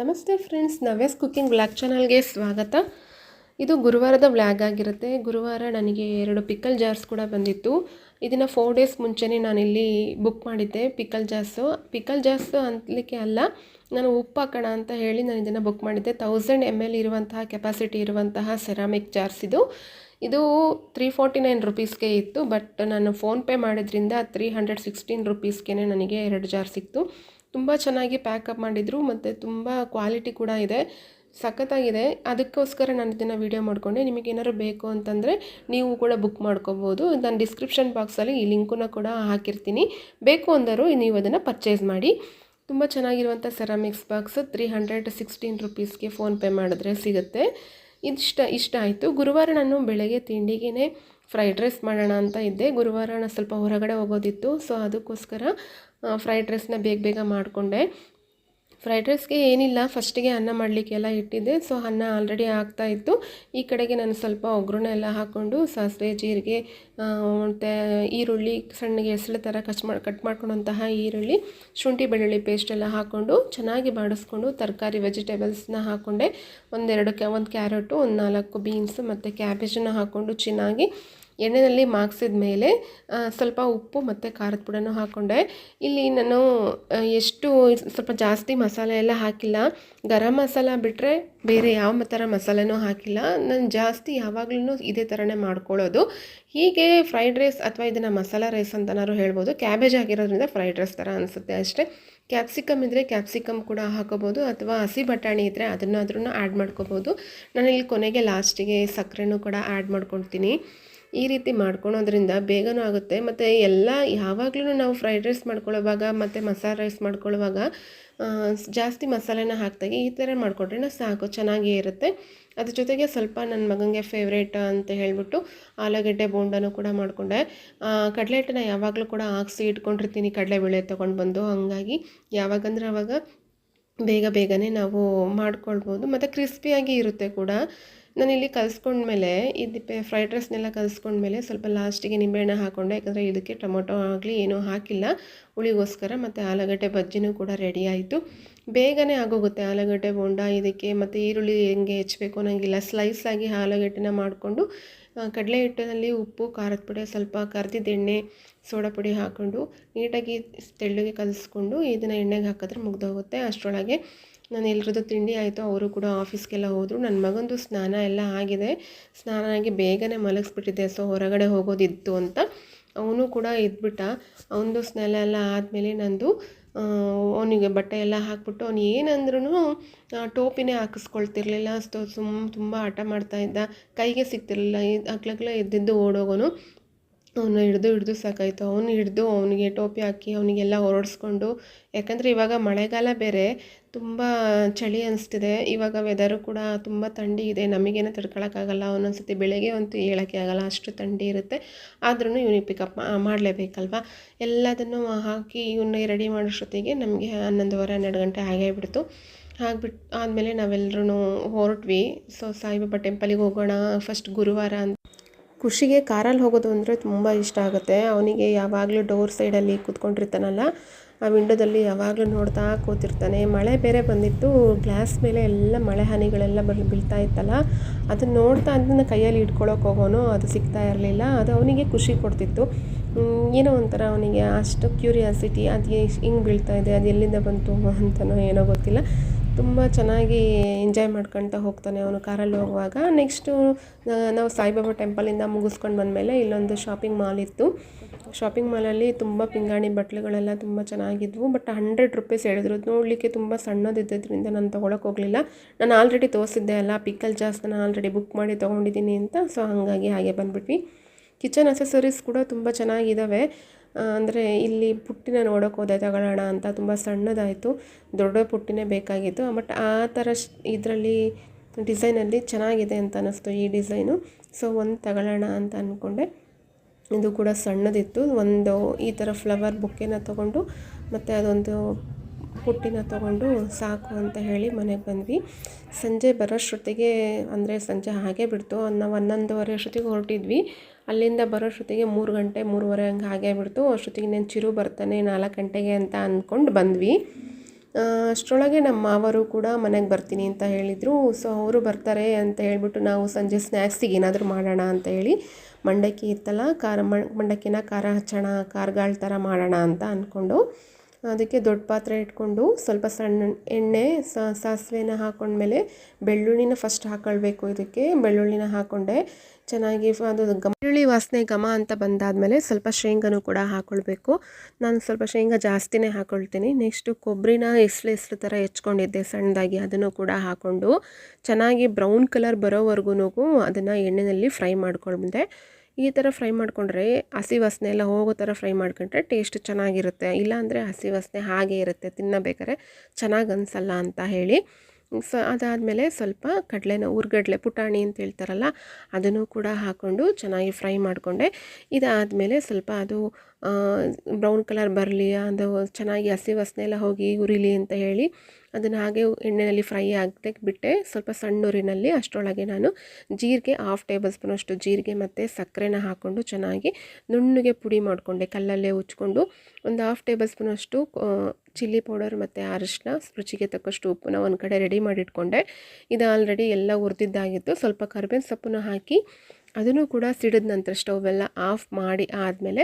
ನಮಸ್ತೆ friends, ನವ್ಯಾಸ್ cooking black ಚಾನಲ್ಗೆ ಸ್ವಾಗತ. ಇದು ಗುರುವಾರದ ವ್ಲಾಗ್ ಆಗಿರುತ್ತೆ. ಗುರುವಾರ ನನಗೆ ಎರಡು ಪಿಕಲ್ ಜಾರ್ಸ್ ಕೂಡ ಬಂದಿತ್ತು. ಇದನ್ನು ಫೋರ್ ಡೇಸ್ ಮುಂಚೆನೇ ನಾನಿಲ್ಲಿ ಬುಕ್ ಮಾಡಿದ್ದೆ, ಪಿಕಲ್ ಜಾರ್ಸು. ಪಿಕಲ್ ಜಾರ್ಸು ಅಂತಲಿಕ್ಕೆ ಅಲ್ಲ, ನಾನು ಉಪ್ಪು ಹಾಕೋಣ ಅಂತ ಹೇಳಿ ನಾನು ಇದನ್ನು ಬುಕ್ ಮಾಡಿದ್ದೆ. ತೌಸಂಡ್ ಎಂ ಎಲ್ ಇರುವಂತಹ ಕೆಪಾಸಿಟಿ ಇರುವಂತಹ ಸೆರಾಮಿಕ್ ಜಾರ್ಸ್ ಇದು. ಇದು ತ್ರೀ ಫೋರ್ಟಿ ನೈನ್ ರುಪೀಸ್ಗೆ ಇತ್ತು ಬಟ್ ನಾನು ಫೋನ್ಪೇ ಮಾಡಿದ್ರಿಂದ ತ್ರೀ ಹಂಡ್ರೆಡ್ ಸಿಕ್ಸ್ಟೀನ್ ರುಪೀಸ್ಗೆ ನನಗೆ ಎರಡು ಜಾರ್ ಸಿಕ್ತು. ತುಂಬ ಚೆನ್ನಾಗಿ ಪ್ಯಾಕಪ್ ಮಾಡಿದರು ಮತ್ತು ತುಂಬ ಕ್ವಾಲಿಟಿ ಕೂಡ ಇದೆ. ಸಖತ್ತಾಗಿದೆ. ಅದಕ್ಕೋಸ್ಕರ ನಾನು ಇದನ್ನು ವೀಡಿಯೋ ಮಾಡಿಕೊಂಡೆ. ನಿಮಗೆ ಏನಾದ್ರು ಬೇಕು ಅಂತಂದರೆ ನೀವು ಕೂಡ ಬುಕ್ ಮಾಡ್ಕೋಬೋದು. ನಾನು ಡಿಸ್ಕ್ರಿಪ್ಷನ್ ಬಾಕ್ಸಲ್ಲಿ ಈ ಲಿಂಕನ್ನು ಕೂಡ ಹಾಕಿರ್ತೀನಿ. ಬೇಕು ಅಂದರೂ ನೀವು ಅದನ್ನು ಪರ್ಚೇಸ್ ಮಾಡಿ. ತುಂಬ ಚೆನ್ನಾಗಿರುವಂಥ ceramics box three hundred sixteen ರುಪೀಸ್ಗೆ PhonePe ಮಾಡಿದ್ರೆ ಸಿಗುತ್ತೆ. ಇಷ್ಟ ಇಷ್ಟ ಆಯಿತು. ಗುರುವಾರ ನಾನು ಬೆಳಗ್ಗೆ ತಿಂಡಿಗೆ ಫ್ರೈಡ್ ರೈಸ್ ಮಾಡೋಣ ಅಂತ ಇದ್ದೆ. ಗುರುವಾರ ನಾನು ಸ್ವಲ್ಪ ಹೊರಗಡೆ ಹೋಗೋದಿತ್ತು ಸೊ ಅದಕ್ಕೋಸ್ಕರ ಫ್ರೈಡ್ ರೈಸ್ನ ಬೇಗ ಬೇಗ ಮಾಡಿಕೊಂಡೆ. ಫ್ರೈಡ್ ರೈಸ್ಗೆ ಏನಿಲ್ಲ ಫಸ್ಟಿಗೆ ಅನ್ನ ಮಾಡಲಿಕ್ಕೆಲ್ಲ ಇಟ್ಟಿದ್ದೆ ಸೊ ಅನ್ನ ಆಲ್ರೆಡಿ ಆಗ್ತಾ ಇತ್ತು. ಈ ಕಡೆಗೆ ನಾನು ಸ್ವಲ್ಪ ಒಗ್ಗರಣೆ ಎಲ್ಲ ಹಾಕ್ಕೊಂಡು ಸಾಸಿವೆ, ಜೀರಿಗೆ ಮತ್ತು ಈರುಳ್ಳಿ, ಸಣ್ಣಗೆ ಹೆಸಳು ಥರ ಕಚ್ ಮಾಡಿ ಕಟ್ ಮಾಡ್ಕೊಂಡಂತಹ ಈರುಳ್ಳಿ, ಶುಂಠಿ, ಬೆಳ್ಳುಳ್ಳಿ ಪೇಸ್ಟ್ ಎಲ್ಲ ಹಾಕ್ಕೊಂಡು ಚೆನ್ನಾಗಿ ಬಾಡಿಸ್ಕೊಂಡು ತರಕಾರಿ ವೆಜಿಟೇಬಲ್ಸ್ನ ಹಾಕ್ಕೊಂಡೆ ಒಂದೆರಡು ಕ್ಯಾ ಒಂದು ಕ್ಯಾರೆಟು ಒಂದು ನಾಲ್ಕು ಬೀನ್ಸ್ ಮತ್ತು ಕ್ಯಾಬೇಜನ್ನು ಹಾಕ್ಕೊಂಡು ಚೆನ್ನಾಗಿ ಎಣ್ಣೆಯಲ್ಲಿ ಮಾಗಿಸಿದ ಮೇಲೆ ಸ್ವಲ್ಪ ಉಪ್ಪು ಮತ್ತು ಖಾರದ ಪುಡನ್ನು ಹಾಕ್ಕೊಂಡೆ ಇಲ್ಲಿ ನಾನು ಎಷ್ಟು ಸ್ವಲ್ಪ ಜಾಸ್ತಿ ಮಸಾಲೆ ಎಲ್ಲ ಹಾಕಿಲ್ಲ. ಗರಂ ಮಸಾಲ ಬಿಟ್ಟರೆ ಬೇರೆ ಯಾವ ಥರ ಮಸಾಲೆನೂ ಹಾಕಿಲ್ಲ. ನಾನು ಜಾಸ್ತಿ ಯಾವಾಗಲೂ ಇದೇ ಥರನೇ ಮಾಡ್ಕೊಳ್ಳೋದು. ಹೀಗೆ ಫ್ರೈಡ್ ರೈಸ್ ಅಥವಾ ಇದನ್ನು ಮಸಾಲ ರೈಸ್ ಅಂತನಾದ್ರು ಹೇಳ್ಬೋದು. ಕ್ಯಾಬೇಜ್ ಆಗಿರೋದ್ರಿಂದ ಫ್ರೈಡ್ ರೈಸ್ ಥರ ಅನಿಸುತ್ತೆ ಅಷ್ಟೇ. ಕ್ಯಾಪ್ಸಿಕಮ್ ಇದ್ದರೆ ಕ್ಯಾಪ್ಸಿಕಮ್ ಕೂಡ ಹಾಕೋಬೋದು ಅಥವಾ ಹಸಿ ಬಟಾಣಿ ಇದ್ದರೆ ಅದನ್ನಾದ್ರೂ ಆ್ಯಡ್ ಮಾಡ್ಕೋಬೋದು. ನಾನು ಇಲ್ಲಿ ಕೊನೆಗೆ ಲಾಸ್ಟಿಗೆ ಸಕ್ಕರೆನೂ ಕೂಡ ಆ್ಯಡ್ ಮಾಡ್ಕೊಳ್ತೀನಿ. ಈ ರೀತಿ ಮಾಡ್ಕೊಳೋದ್ರಿಂದ ಬೇಗನೂ ಆಗುತ್ತೆ. ಮತ್ತು ಎಲ್ಲ ಯಾವಾಗಲೂ ನಾವು ಫ್ರೈಡ್ ರೈಸ್ ಮಾಡ್ಕೊಳ್ಳೋವಾಗ ಮತ್ತು ಮಸಾಲೆ ರೈಸ್ ಮಾಡ್ಕೊಳ್ಳುವಾಗ ಜಾಸ್ತಿ ಮಸಾಲೆನ ಹಾಕ್ದಾಗೆ ಈ ಥರ ಮಾಡಿಕೊಟ್ರೆ ಸಾಕು, ಚೆನ್ನಾಗೇ ಇರುತ್ತೆ. ಅದ್ರ ಜೊತೆಗೆ ಸ್ವಲ್ಪ ನನ್ನ ಮಗನಿಗೆ ಫೇವ್ರೇಟ್ ಅಂತ ಹೇಳಿಬಿಟ್ಟು ಆಲೂಗಡ್ಡೆ ಬೋಂಡನೂ ಕೂಡ ಮಾಡಿಕೊಂಡೆ. ಕಡಲೆ ಹಿಟ್ಟನ್ನ ಯಾವಾಗಲೂ ಕೂಡ ಹಾಕ್ಸಿ ಇಟ್ಕೊಂಡಿರ್ತೀನಿ ಕಡಲೆಬೇಳೆ ತೊಗೊಂಡು ಬಂದು. ಹಾಗಾಗಿ ಯಾವಾಗಂದ್ರೆ ಅವಾಗ ಬೇಗ ಬೇಗನೆ ನಾವು ಮಾಡ್ಕೊಳ್ಬೋದು. ಮತ್ತು ಕ್ರಿಸ್ಪಿಯಾಗಿ ಇರುತ್ತೆ ಕೂಡ. ನಾನಿಲ್ಲಿ ಕಲಿಸ್ಕೊಂಡ್ಮೇಲೆ ಇದು ಫ್ರೈಡ್ ರೈಸ್ನೆಲ್ಲ ಕಲಿಸ್ಕೊಂಡ್ಮೇಲೆ ಸ್ವಲ್ಪ ಲಾಸ್ಟಿಗೆ ನಿಂಬೆಹಣ್ಣು ಹಾಕ್ಕೊಂಡೆ ಯಾಕಂದರೆ ಇದಕ್ಕೆ ಟೊಮೊಟೊ ಆಗಲಿ ಏನೂ ಹಾಕಿಲ್ಲ. ಹುಳಿಗೋಸ್ಕರ ಮತ್ತು ಆಲೂಗಡ್ಡೆ ಬಜ್ಜಿನೂ ಕೂಡ ರೆಡಿ ಆಯಿತು. ಬೇಗನೆ ಆಗೋಗುತ್ತೆ ಆಲೂಗಡ್ಡೆ ಬೋಂಡ ಇದಕ್ಕೆ. ಮತ್ತು ಈರುಳ್ಳಿ ಹೆಂಗೆ ಹೆಚ್ಬೇಕು ಅನ್ನೋಂಗಿಲ್ಲ. ಸ್ಲೈಸಾಗಿ ಆಲೂಗಡ್ಡೆನ ಮಾಡಿಕೊಂಡು ಕಡಲೆ ಹಿಟ್ಟಿನಲ್ಲಿ ಉಪ್ಪು, ಖಾರದ ಪುಡಿ, ಸ್ವಲ್ಪ ಕರ್ದಿದ್ದ ಎಣ್ಣೆ, ಸೋಡಾ ಪುಡಿ ಹಾಕ್ಕೊಂಡು ನೀಟಾಗಿ ತೆಳ್ಳಗೆ ಕಲಿಸ್ಕೊಂಡು ಇದನ್ನು ಎಣ್ಣೆಗೆ ಹಾಕಿದ್ರೆ ಮುಗ್ದೋಗುತ್ತೆ ಅಷ್ಟರೊಳಗೆ. ನಾನು ಎಲ್ರದ್ದು ತಿಂಡಿ ಆಯಿತು, ಅವರು ಕೂಡ ಆಫೀಸ್ಗೆಲ್ಲ ಹೋದರು. ನನ್ನ ಮಗಂದು ಸ್ನಾನ ಎಲ್ಲ ಆಗಿದೆ. ಸ್ನಾನ ಆಗಿ ಬೇಗನೆ ಮಲಗಿಸ್ಬಿಟ್ಟಿದ್ದೆ. ಸೊ, ಹೊರಗಡೆ ಹೋಗೋದಿತ್ತು ಅಂತ. ಅವನು ಕೂಡ ಇದ್ಬಿಟ್ಟ. ಅವನದು ಸ್ನಾನ ಎಲ್ಲ ಆದಮೇಲೆ ನಂದು ಅವನಿಗೆ ಬಟ್ಟೆ ಎಲ್ಲ ಹಾಕ್ಬಿಟ್ಟು ಅವ್ನು ಏನಂದ್ರೂ ಟೋಪಿನೇ ಹಾಕಿಸ್ಕೊಳ್ತಿರ್ಲಿಲ್ಲ. ಸೊ, ಸುಮ್, ತುಂಬ ಹಠ ಮಾಡ್ತಾಯಿದ್ದ ಕೈಗೆ ಸಿಗ್ತಿರ್ಲಿಲ್ಲ. ಅಕ್ಲಕ್ಲ ಎದ್ದಿದ್ದು ಓಡೋಗೋನು. ಅವನ್ನ ಹಿಡ್ದು ಹಿಡ್ದು ಸಾಕಾಯಿತು. ಅವನು ಹಿಡ್ದು ಅವನಿಗೆ ಟೋಪಿ ಹಾಕಿ ಅವನಿಗೆಲ್ಲ ಹೊರಡಿಸ್ಕೊಂಡು, ಯಾಕಂದರೆ ಇವಾಗ ಮಳೆಗಾಲ ಬೇರೆ, ತುಂಬ ಚಳಿ ಅನಿಸ್ತಿದೆ. ಇವಾಗ ವೆದರು ಕೂಡ ತುಂಬ ಥಂಡಿ ಇದೆ. ನಮಗೇನು ತಡ್ಕೊಳಕ್ಕಾಗಲ್ಲ. ಒಂದೊಂದು ಸತಿ ಬೆಳಗ್ಗೆ ಅಂತೂ ಹೇಳೋಕ್ಕೆ ಆಗಲ್ಲ. ಅಷ್ಟು ಥಂಡಿ ಇರುತ್ತೆ. ಆದ್ರೂ ಇವನಿಗೆ ಪಿಕಪ್ ಮಾಡಲೇಬೇಕಲ್ವ? ಎಲ್ಲದನ್ನು ಹಾಕಿ ಇವನ್ನ ರೆಡಿ ಮಾಡೋಷ್ಟೊತ್ತಿಗೆ ನಮಗೆ ಹನ್ನೊಂದುವರೆ, ಹನ್ನೆರಡು ಗಂಟೆ ಆಗೇ ಬಿಡ್ತು ಆಗ್ಬಿಟ್ಟು ಆದಮೇಲೆ ನಾವೆಲ್ಲರೂ ಹೊರಟ್ವಿ. ಸೊ ಸಾಯಿಬಾಬಾ ಟೆಂಪಲಿಗೆ ಹೋಗೋಣ. ಫಸ್ಟ್ ಗುರುವಾರ ಅಂತ ಖುಷಿಗೆ ಕಾರಲ್ಲಿ ಹೋಗೋದು ಅಂದರೆ ತುಂಬ ಇಷ್ಟ ಆಗುತ್ತೆ. ಅವನಿಗೆ ಯಾವಾಗಲೂ ಡೋರ್ ಸೈಡಲ್ಲಿ ಕೂತ್ಕೊಂಡಿರ್ತಾನಲ್ಲ, ಆ ವಿಂಡೋದಲ್ಲಿ ಯಾವಾಗಲೂ ನೋಡ್ತಾ ಕೂತಿರ್ತಾನೆ. ಮಳೆ ಬೇರೆ ಬಂದಿತ್ತು ಗ್ಲಾಸ್ ಮೇಲೆ ಎಲ್ಲ ಮಳೆ ಹನಿಗಳೆಲ್ಲ ಬರ್ ಬೀಳ್ತಾ ಇತ್ತಲ್ಲ ಅದನ್ನು ನೋಡ್ತಾ ಅದನ್ನು ಕೈಯಲ್ಲಿ ಇಟ್ಕೊಳ್ಳೋಕೆ ಹೋಗೋನು ಅದು ಸಿಗ್ತಾ ಇರಲಿಲ್ಲ. ಅದು ಅವನಿಗೆ ಖುಷಿ ಕೊಡ್ತಿತ್ತು. ಏನೋ ಒಂಥರ ಅವನಿಗೆ ಅಷ್ಟು ಕ್ಯೂರಿಯಾಸಿಟಿ ಅದು ಹಿಂಗೆ ಬೀಳ್ತಾ ಇದೆ, ಅದು ಎಲ್ಲಿಂದ ಬಂತು ಅಂತನೋ ಏನೋ ಗೊತ್ತಿಲ್ಲ. ತುಂಬ ಚೆನ್ನಾಗಿ ಎಂಜಾಯ್ ಮಾಡ್ಕೊಳ್ತಾ ಹೋಗ್ತಾನೆ ಅವನು ಕಾರಲ್ಲಿ ಹೋಗುವಾಗ. ನೆಕ್ಸ್ಟು ನಾವು ಸಾಯಿಬಾಬಾ ಟೆಂಪಲಿಂದ ಮುಗಿಸ್ಕೊಂಡು ಬಂದಮೇಲೆ ಇಲ್ಲೊಂದು ಶಾಪಿಂಗ್ ಮಾಲ್ ಇತ್ತು. ಶಾಪಿಂಗ್ ಮಾಲಲ್ಲಿ ತುಂಬ ಪಿಂಗಾಣಿ ಬಟ್ಲುಗಳೆಲ್ಲ ತುಂಬ ಚೆನ್ನಾಗಿದ್ವು. ಬಟ್ ಹಂಡ್ರೆಡ್ ರುಪೀಸ್ ಹೇಳಿದ್ರು. ನೋಡಲಿಕ್ಕೆ ತುಂಬ ಸಣ್ಣದಿದ್ದರಿಂದ ನಾನು ತೊಗೊಳಕ್ಕೆ ಹೋಗಲಿಲ್ಲ. ನಾನು ಆಲ್ರೆಡಿ ತೋರಿಸಿದ್ದೆ ಅಲ್ಲ ಪಿಕ್ಕಲ್ ಜಾಸ್ತಿ ನಾನು ಆಲ್ರೆಡಿ ಬುಕ್ ಮಾಡಿ ತೊಗೊಂಡಿದ್ದೀನಿ ಅಂತ. ಸೊ ಹಾಗಾಗಿ ಹಾಗೆ ಬಂದುಬಿಟ್ವಿ. ಕಿಚನ್ ಅಸೆಸರೀಸ್ ಕೂಡ ತುಂಬ ಚೆನ್ನಾಗಿದ್ದಾವೆ ಅಂದರೆ ಇಲ್ಲಿ ಪುಟ್ಟಿನ ನೋಡೋಕೆ ಹೋದೆ, ತಗೊಳ್ಳೋಣ ಅಂತ ತುಂಬ ಸಣ್ಣದಾಯಿತು ದೊಡ್ಡ ಪುಟ್ಟಿನೇ ಬೇಕಾಗಿತ್ತು. ಬಟ್ ಆ ಥರ ಇದರಲ್ಲಿ ಡಿಸೈನಲ್ಲಿ ಚೆನ್ನಾಗಿದೆ ಅಂತ ಅನ್ನಿಸ್ತು ಈ ಡಿಸೈನು. ಸೊ, ಒಂದು ತಗೊಳ್ಳೋಣ ಅಂತ ಅಂದ್ಕೊಂಡೆ ಇದು ಕೂಡ ಸಣ್ಣದಿತ್ತು. ಒಂದು ಈ ಥರ ಫ್ಲವರ್ ಬುಕ್ಕೆನ ತೊಗೊಂಡು ಮತ್ತು ಅದೊಂದು ಪುಟ್ಟಿನ ತಗೊಂಡು ಸಾಕು ಅಂತ ಹೇಳಿ ಮನೆಗೆ ಬಂದ್ವಿ. ಸಂಜೆ ಬರೋಷ್ಟೊತ್ತಿಗೆ ಅಂದರೆ ಸಂಜೆ ಹಾಗೆ ಬಿಡ್ತು. ನಾವು ಹನ್ನೊಂದುವರೆ ಅಷ್ಟೊತ್ತಿಗೆ ಹೊರಟಿದ್ವಿ. ಅಲ್ಲಿಂದ ಬರೋಷ್ಟೊತ್ತಿಗೆ ಮೂರು ಗಂಟೆ, ಮೂರುವರೆ ಹಂಗೆ ಹಾಗೆ ಬಿಡ್ತು. ಅಷ್ಟೊತ್ತಿಗೆ ನಾನು ಚಿರು ಬರ್ತಾನೆ ನಾಲ್ಕು ಗಂಟೆಗೆ ಅಂತ ಅಂದ್ಕೊಂಡು ಬಂದ್ವಿ. ಅಷ್ಟರೊಳಗೆ ನಮ್ಮ ಮಾವರು ಕೂಡ ಮನೆಗೆ ಬರ್ತೀನಿ ಅಂತ ಹೇಳಿದರು. ಸೊ ಅವರು ಬರ್ತಾರೆ ಅಂತ ಹೇಳಿಬಿಟ್ಟು ನಾವು ಸಂಜೆ ಸ್ನ್ಯಾಕ್ಸಿಗೆ ಏನಾದರೂ ಮಾಡೋಣ ಅಂತ ಹೇಳಿ ಮಂಡಕ್ಕಿ ಇತ್ತಲ್ಲ ಖಾರ ಮಂಡಕ್ಕಿನ ಖಾರ ಹಚ್ಚೋಣ ಕಾರ್ಗಾಳ ಥರ ಮಾಡೋಣ ಅಂತ ಅಂದ್ಕೊಂಡು ಅದಕ್ಕೆ ದೊಡ್ಡ ಪಾತ್ರೆ ಇಟ್ಕೊಂಡು ಸ್ವಲ್ಪ ಸಣ್ಣ ಎಣ್ಣೆ ಸಾಸಿವೆನ ಹಾಕೊಂಡ್ಮೇಲೆ ಬೆಳ್ಳುಳ್ಳಿನ ಫಸ್ಟ್ ಹಾಕೊಳ್ಬೇಕು ಇದಕ್ಕೆ. ಬೆಳ್ಳುಳ್ಳಿನ ಹಾಕ್ಕೊಂಡೆ ಚೆನ್ನಾಗಿ ಅದು ಗಮ ಬೆಳ್ಳುಳ್ಳಿ ವಾಸನೆ ಘಮ ಅಂತ ಬಂದಾದಮೇಲೆ ಸ್ವಲ್ಪ ಶೇಂಗಾನು ಕೂಡ ಹಾಕ್ಕೊಳ್ಬೇಕು ನಾನು ಸ್ವಲ್ಪ ಶೇಂಗಾ ಜಾಸ್ತಿನೇ ಹಾಕ್ಕೊಳ್ತೀನಿ ನೆಕ್ಸ್ಟು ಕೊಬ್ಬರಿನ ಎಸ್ಲು ಎಸ್ಲು ಥರ ಹೆಚ್ಕೊಂಡಿದ್ದೆ ಸಣ್ಣದಾಗಿ ಅದನ್ನು ಕೂಡ ಹಾಕ್ಕೊಂಡು ಚೆನ್ನಾಗಿ ಬ್ರೌನ್ ಕಲರ್ ಬರೋವರೆಗೂ ಅದನ್ನು ಎಣ್ಣೆಯಲ್ಲಿ ಫ್ರೈ ಮಾಡ್ಕೊಂಡೆ ಈ ಥರ ಫ್ರೈ ಮಾಡಿಕೊಂಡ್ರೆ ಹಸಿ ವಾಸನೆ ಎಲ್ಲ ಹೋಗೋ ಥರ ಫ್ರೈ ಮಾಡ್ಕೊಂಡ್ರೆ ಟೇಸ್ಟ್ ಚೆನ್ನಾಗಿರುತ್ತೆ. ಇಲ್ಲಾಂದರೆ ಹಸಿ ವಾಸನೆ ಹಾಗೆ ಇರುತ್ತೆ. ತಿನ್ನಬೇಕಾದ್ರೆ ಚೆನ್ನಾಗಿ ಅನಿಸಲ್ಲ ಅಂತ ಹೇಳಿ. ಸ ಅದಾದಮೇಲೆ ಸ್ವಲ್ಪ ಕಡಲೆನ ಹುರ್ಗಡ್ಲೆ ಪುಟಾಣಿ ಅಂತ ಹೇಳ್ತಾರಲ್ಲ, ಅದನ್ನು ಕೂಡ ಹಾಕ್ಕೊಂಡು ಚೆನ್ನಾಗಿ ಫ್ರೈ ಮಾಡಿಕೊಂಡೆ. ಇದಾದಮೇಲೆ ಸ್ವಲ್ಪ ಅದು ಬ್ರೌನ್ ಕಲರ್ ಬರಲಿ, ಅದು ಚೆನ್ನಾಗಿ ಹಸಿ ವಾಸನೆ ಎಲ್ಲ ಹೋಗಿ ಉರಿಲಿ ಅಂತ ಹೇಳಿ ಅದನ್ನು ಹಾಗೆ ಎಣ್ಣೆಯಲ್ಲಿ ಫ್ರೈ ಆಗಕ್ಕೆ ಬಿಟ್ಟೆ ಸ್ವಲ್ಪ ಸಣ್ಣ ಉರಿನಲ್ಲಿ ಅಷ್ಟರೊಳಗೆ ನಾನು ಜೀರಿಗೆ, ಹಾಫ್ ಟೇಬಲ್ ಸ್ಪೂನಷ್ಟು ಜೀರಿಗೆ ಮತ್ತು ಸಕ್ಕರೆನ ಹಾಕ್ಕೊಂಡು ಚೆನ್ನಾಗಿ ನುಣ್ಣಗೆ ಪುಡಿ ಮಾಡಿಕೊಂಡೆ ಕಲ್ಲಲ್ಲೇ ಉಚ್ಕೊಂಡು ಒಂದು ಹಾಫ್ ಟೇಬಲ್ ಸ್ಪೂನಷ್ಟು ಚಿಲ್ಲಿ ಪೌಡರ್ ಮತ್ತು ಅರಿಶಿನ ರುಚಿಗೆ ತಕ್ಕಷ್ಟು ಉಪ್ಪನ್ನ ಒಂದು ಕಡೆ ರೆಡಿ ಮಾಡಿಟ್ಕೊಂಡೆ. ಇದು ಆಲ್ರೆಡಿ ಎಲ್ಲ ಹುರಿದಿದ್ದಾಗಿತ್ತು. ಸ್ವಲ್ಪ ಕರ್ಬೇವಿನ ಸೊಪ್ಪನ್ನ ಹಾಕಿ ಅದನ್ನು ಕೂಡ ಸಿಡಿದ ನಂತರ ಸ್ಟವ್ ಎಲ್ಲ ಆಫ್ ಮಾಡಿ ಆದಮೇಲೆ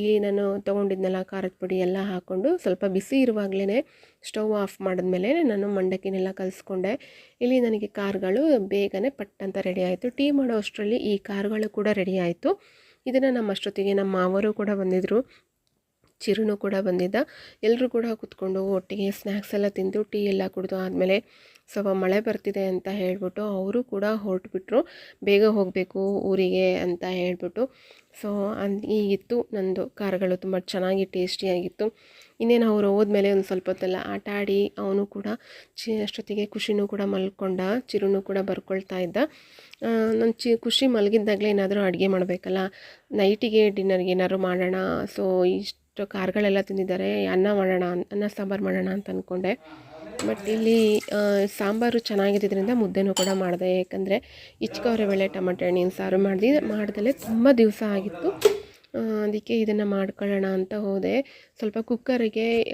ಈ ನಾನು ತೊಗೊಂಡಿದ್ನೆಲ್ಲ ಖಾರದ ಪುಡಿ ಎಲ್ಲ ಹಾಕ್ಕೊಂಡು ಸ್ವಲ್ಪ ಬಿಸಿ ಇರುವಾಗಲೇ ಸ್ಟವ್ ಆಫ್ ಮಾಡಿದ್ಮೇಲೆ ನಾನು ಮಂಡಕ್ಕಿನೆಲ್ಲ ಕಲಿಸ್ಕೊಂಡೆ. ಇಲ್ಲಿ ನನಗೆ ಖಾರಗಳು ಬೇಗನೆ ಪಟ್ ಅಂತ ರೆಡಿ ಆಯಿತು. ಟೀ ಮಾಡೋ ಅಷ್ಟರಲ್ಲಿ ಈ ಖಾರಗಳು ಕೂಡ ರೆಡಿ ಆಯಿತು. ಇದನ್ನು ನಮ್ಮ ಅಷ್ಟೊತ್ತಿಗೆ ನಮ್ಮ ಮಾವರು ಕೂಡ ಬಂದಿದ್ದರು ಚಿರುನು ಕೂಡ ಬಂದಿದ್ದ. ಎಲ್ಲರೂ ಕೂಡ ಕೂತ್ಕೊಂಡು ಒಟ್ಟಿಗೆ ಸ್ನ್ಯಾಕ್ಸ್ ಎಲ್ಲ ತಿಂದು ಟೀ ಎಲ್ಲ ಕುಡಿದು ಆದಮೇಲೆ ಸ್ವಲ್ಪ ಮಳೆ ಬರ್ತಿದೆ ಅಂತ ಹೇಳಿಬಿಟ್ಟು ಅವರು ಕೂಡ ಹೊರಟುಬಿಟ್ರು. ಬೇಗ ಹೋಗಬೇಕು ಊರಿಗೆ ಅಂತ ಹೇಳಿಬಿಟ್ಟು. ಸೊ ಈಗಿತ್ತು ನಂದು ಖಾರಗಳು ತುಂಬ ಚೆನ್ನಾಗಿ ಟೇಸ್ಟಿಯಾಗಿತ್ತು ಇನ್ನೇನು ಅವರು ಹೋದ್ಮೇಲೆ ಒಂದು ಸ್ವಲ್ಪ ಹೊತ್ತೆಲ್ಲ ಆಟ ಆಡಿ ಅವನು ಕೂಡ ಚಿ, ಅಷ್ಟೊತ್ತಿಗೆ ಖುಷಿನೂ ಕೂಡ ಮಲ್ಕೊಂಡ, ಚಿರುನು ಕೂಡ ಬರ್ಕೊಳ್ತಾ ಇದ್ದ. ನನ್ನ ಚಿ, ಖುಷಿ ಮಲಗಿದ್ದಾಗಲೇ ಏನಾದರೂ ಅಡುಗೆ ಮಾಡಬೇಕಲ್ಲ? ನೈಟಿಗೆ ಡಿನ್ನರ್ಗೆ ಏನಾದ್ರು ಮಾಡೋಣ? ಸೊ ಇಷ್ಟು ಖಾರಗಳೆಲ್ಲ ತಿಂದಿದ್ದಾರೆ. ಅನ್ನ ಮಾಡೋಣ ಅನ್- ಅನ್ನ ಸಾಂಬಾರು ಮಾಡೋಣ ಅಂತ ಅಂದ್ಕೊಂಡೆ ಬಟ್ ಇಲ್ಲಿ ಸಾಂಬಾರು ಚೆನ್ನಾಗಿದ್ದರಿಂದ ಮುದ್ದೆನೂ ಕೂಡ ಮಾಡಿದೆ. ಯಾಕಂದರೆ ಬೇಳೆ, ಟೊಮೆಟೊ, ಹಣ್ಣಿನ ಸಾರು ಮಾಡಿದೆ, ಮಾಡ್ದಲೇ ತುಂಬ ದಿವಸ ಆಗಿತ್ತು. ಅದಕ್ಕೆ ಇದನ್ನು ಮಾಡ್ಕೊಳ್ಳೋಣ ಅಂತ ಹೋದೆ. ಸ್ವಲ್ಪ ಕುಕ್ಕರಿಗೆ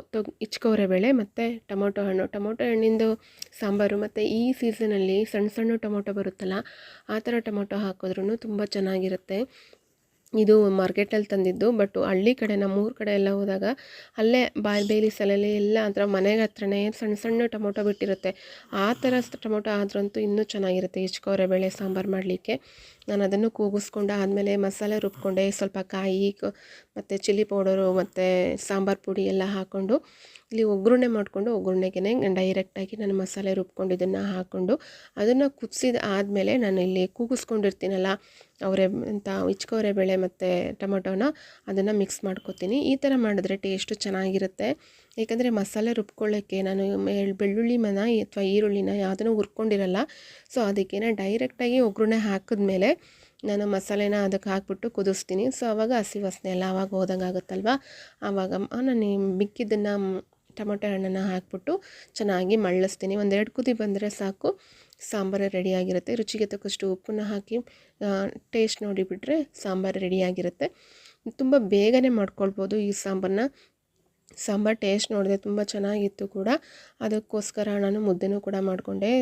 ತೊಗ್ ಇಚ್ಕವರೆ ಬೇಳೆ ಮತ್ತು ಟೊಮೊಟೊ ಹಣ್ಣು. ಟೊಮೊಟೊ ಹಣ್ಣಿಂದು ಸಾಂಬಾರು ಮತ್ತು ಈ ಸೀಸನಲ್ಲಿ ಸಣ್ಣ ಸಣ್ಣ ಟೊಮೊಟೊ ಬರುತ್ತಲ್ಲ, ಆ ಥರ ಟೊಮೊಟೊ ಹಾಕಿದ್ರೂ ತುಂಬ ಚೆನ್ನಾಗಿರುತ್ತೆ. ಇದು ಮಾರ್ಕೆಟಲ್ಲಿ ತಂದಿದ್ದು ಬಟ್ ಹಳ್ಳಿ ಕಡೆ ನಮ್ಮೂರ ಕಡೆ ಎಲ್ಲ ಹೋದಾಗ ಅಲ್ಲೇ ಬಾಯ್ ಬೇಲಿ ಸಲಲ್ಲಿ ಎಲ್ಲ ಅದರ ಮನೆಗೆ ಹತ್ರನೇ ಸಣ್ಣ ಸಣ್ಣ ಟೊಮೊಟೊ ಬಿಟ್ಟಿರುತ್ತೆ. ಆ ಥರ ಟೊಮೊಟೊ ಆದ್ರಂತೂ ಇನ್ನೂ ಚೆನ್ನಾಗಿರುತ್ತೆ. ಇಚ್ಕೋರೆ ಬೇಳೆ ಸಾಂಬಾರು ಮಾಡಲಿಕ್ಕೆ. ನಾನು ಅದನ್ನು ಕೂಗಿಸ್ಕೊಂಡು ಆದಮೇಲೆ ಮಸಾಲೆ ರುಬ್ಕೊಂಡೆ, ಸ್ವಲ್ಪ ಕಾಯಿ ಮತ್ತು ಚಿಲ್ಲಿ ಪೌಡರು, ಮತ್ತು ಸಾಂಬಾರು ಪುಡಿ ಎಲ್ಲ ಹಾಕ್ಕೊಂಡು ಇಲ್ಲಿ ಒಗ್ಗರಣೆ ಮಾಡಿಕೊಂಡು ಒಗ್ಗರಣೆಗೆ ಡೈರೆಕ್ಟಾಗಿ ನಾನು ಮಸಾಲೆ ರುಬ್ಕೊಂಡು ಇದನ್ನು ಹಾಕ್ಕೊಂಡು ಅದನ್ನು ಕುದಿಸಿದ ಆದಮೇಲೆ ನಾನು ಇಲ್ಲಿ ಕೂಗಿಸ್ಕೊಂಡಿರ್ತೀನಲ್ಲ, ಅವರೆ ಅಂತ ಇಚ್ಕೋರೆ ಬೇಳೆ ಮತ್ತು ಟೊಮೊಟೊನ ಅದನ್ನು ಮಿಕ್ಸ್ ಮಾಡ್ಕೊತೀನಿ. ಈ ಥರ ಮಾಡಿದ್ರೆ ಟೇಸ್ಟು ಚೆನ್ನಾಗಿರುತ್ತೆ. ಏಕೆಂದರೆ ಮಸಾಲೆ ರುಬ್ಕೊಳ್ಳೋಕ್ಕೆ ನಾನು ಬೆಳ್ಳುಳ್ಳಿ ಮನ ಅಥವಾ ಈರುಳ್ಳಿನ ಯಾವುದನ್ನು ಹುರ್ಕೊಂಡಿರಲ್ಲ. ಸೊ ಅದಕ್ಕೇನ ಡೈರೆಕ್ಟಾಗಿ ಒಗ್ಗರಣೆ ಹಾಕಿದ್ಮೇಲೆ ನಾನು ಮಸಾಲೆನ ಅದಕ್ಕೆ ಹಾಕ್ಬಿಟ್ಟು ಕುದಿಸ್ತೀನಿ. ಸೊ ಆವಾಗ ಹಸಿ ವಾಸನೆ ಎಲ್ಲ ಆವಾಗ ಹೋದಂಗೆ ಆಗುತ್ತಲ್ವ? ಆವಾಗ ನಾನು ಮಿಕ್ಕಿದ್ದನ್ನು, ಟೊಮೊಟೊ ಹಣ್ಣನ್ನು ಹಾಕ್ಬಿಟ್ಟು ಚೆನ್ನಾಗಿ ಮಳ್ಳಿಸ್ತೀನಿ. ಒಂದೆರಡು ಕುದಿ ಬಂದರೆ ಸಾಕು. ಸಾಂಬಾರು ರೆಡಿಯಾಗಿರುತ್ತೆ ರುಚಿಗೆ ತಕ್ಕಷ್ಟು ಉಪ್ಪನ್ನ ಹಾಕಿ ಟೇಸ್ಟ್ ನೋಡಿಬಿಟ್ರೆ ಸಾಂಬಾರು ರೆಡಿಯಾಗಿರುತ್ತೆ ತುಂಬ ಬೇಗನೆ ಮಾಡ್ಕೊಳ್ಬೋದು ಈ ಸಾಂಬಾರನ್ನ ಸಾಂಬಾರು ಟೇಸ್ಟ್ ನೋಡಿದೆ ತುಂಬ ಚೆನ್ನಾಗಿತ್ತು ಕೂಡ. ಅದಕ್ಕೋಸ್ಕರ ನಾನು ಮುದ್ದೆನೂ ಕೂಡ ಮಾಡಿಕೊಂಡೆ.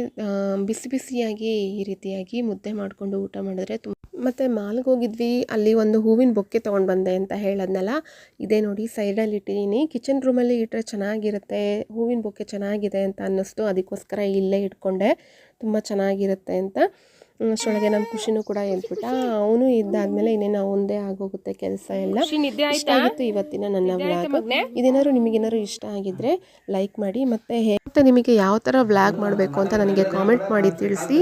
ಬಿಸಿ ಬಿಸಿಯಾಗಿ ಈ ರೀತಿಯಾಗಿ ಮುದ್ದೆ ಮಾಡಿಕೊಂಡು ಊಟ ಮಾಡಿದ್ರೆ ತುಂಬ ಮತ್ತು ಮಾಲ್ಗೆ ಹೋಗಿದ್ವಿ. ಅಲ್ಲಿ ಒಂದು ಹೂವಿನ ಬೊಕ್ಕೆ ತೊಗೊಂಡು ಬಂದೆ ಅಂತ ಹೇಳದ್ನಲ್ಲ, ಇದೇ ನೋಡಿ ಸೈಡಲ್ಲಿ ಇಟ್ಟಿದ್ದೀನಿ ಕಿಚನ್ ರೂಮಲ್ಲಿ ಇಟ್ಟರೆ ಚೆನ್ನಾಗಿರುತ್ತೆ, ಹೂವಿನ ಬೊಕ್ಕೆ ಚೆನ್ನಾಗಿದೆ ಅಂತ ಅನ್ನಿಸ್ತು. ಅದಕ್ಕೋಸ್ಕರ ಇಲ್ಲೇ ಇಟ್ಕೊಂಡೆ. ತುಂಬ ಚೆನ್ನಾಗಿರುತ್ತೆ ಅಂತ. ಹ್ಮ್, ಅಷ್ಟರೊಳಗೆ ನಮ್ಮ ಖುಷಿನೂ ಕೂಡ ಹೇಳ್ಬಿಟ್ಟ. ಅವನು ಇದ್ದಾದ್ಮೇಲೆ ಇನ್ನೇನು ಅವಂದೇ ಆಗೋಗುತ್ತೆ ಕೆಲಸ ಎಲ್ಲ. ಇಷ್ಟ ಆಗಿತ್ತು ಇವತ್ತಿನ ನನ್ನ ವ್ಲಾಗ್ ಇದೇನಾದ್ರು ನಿಮಗೇನಾದ್ರು ಇಷ್ಟ ಆಗಿದ್ರೆ ಲೈಕ್ ಮಾಡಿ ಮತ್ತೆ ಹೇಗೆ ನಿಮಗೆ ಯಾವ ಥರ ವ್ಲಾಗ್ ಮಾಡಬೇಕು ಅಂತ ನನಗೆ ಕಾಮೆಂಟ್ ಮಾಡಿ ತಿಳಿಸಿ.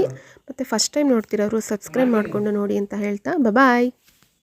ಮತ್ತು ಫಸ್ಟ್ ಟೈಮ್ ನೋಡ್ತಿರೋರು ಸಬ್ಸ್ಕ್ರೈಬ್ ಮಾಡಿಕೊಂಡು ನೋಡಿ ಅಂತ ಹೇಳ್ತಾ ಬಾಯ್